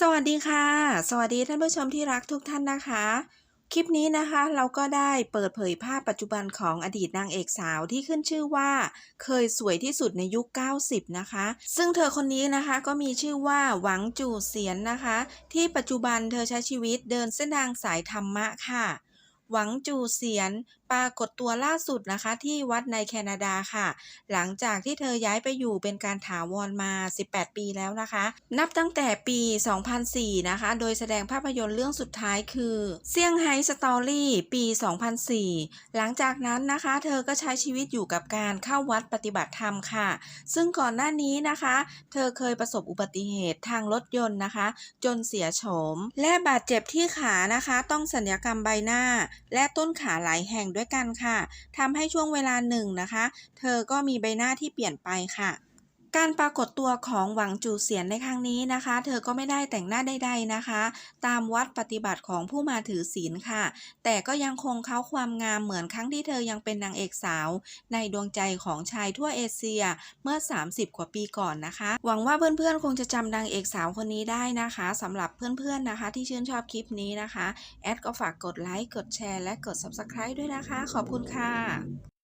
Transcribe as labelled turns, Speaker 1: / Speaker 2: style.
Speaker 1: สวัสดีค่ะ สวัสดีท่านผู้ชมที่รักทุกท่านนะคะ คลิปนี้นะคะเราก็ได้เปิดเผยภาพปัจจุบันของอดีตนางเอกสาวที่ขึ้นชื่อว่า เคยสวยที่สุดในยุค 90 นะคะ ซึ่งเธอคนนี้นะคะก็มีชื่อว่าหวังจู่เสียนนะคะ ที่ปัจจุบันเธอใช้ชีวิตเดินเส้นทางสายธรรมะค่ะ หวังจู่เสียนปรากฏตัวล่าสุดนะคะที่วัดในแคนาดาค่ะ หลังจากที่เธอย้ายไปอยู่เป็นการถาวรมา 18 ปีแล้วนะคะ นับตั้งแต่ปี 2004 นะคะ โดยแสดงภาพยนตร์เรื่องสุดท้ายคือเซี่ยงไฮ้สตอรี่ปี 2004 หลังจากนั้นนะคะ เธอก็ใช้ชีวิตอยู่กับการเข้าวัดปฏิบัติธรรมค่ะ ซึ่งก่อนหน้านี้นะคะ เธอเคยประสบอุบัติเหตุทางรถยนต์นะคะ จนเสียโฉม และบาดเจ็บที่ขานะคะ ต้องสัญญกรรมใบหน้า และต้นขาหลายแห่งด้วยกันค่ะทำให้ช่วงเวลาหนึ่งนะคะ เธอก็มีใบหน้าที่เปลี่ยนไปค่ะ การปรากฏตัวของหวังจูเสียนในครั้งนี้นะคะ เธอก็ไม่ได้แต่งหน้าใดๆนะคะ ตามวัดปฏิบัติของผู้มาถือศีลค่ะ แต่ก็ยังคงเขาความงามเหมือนครั้งที่เธอยังเป็นนางเอกสาว ในดวงใจของชายทั่วเอเชียเมื่อ 30 กว่าปีก่อนนะคะ หวังว่าเพื่อนๆคงจะจำนางเอกสาวคนนี้ได้นะคะสำหรับเพื่อนๆนะคะ ที่ชื่นชอบคลิปนี้นะคะแอดก็ฝากกดไลค์กดแชร์และกด Subscribe ด้วยนะคะ ขอบคุณค่ะ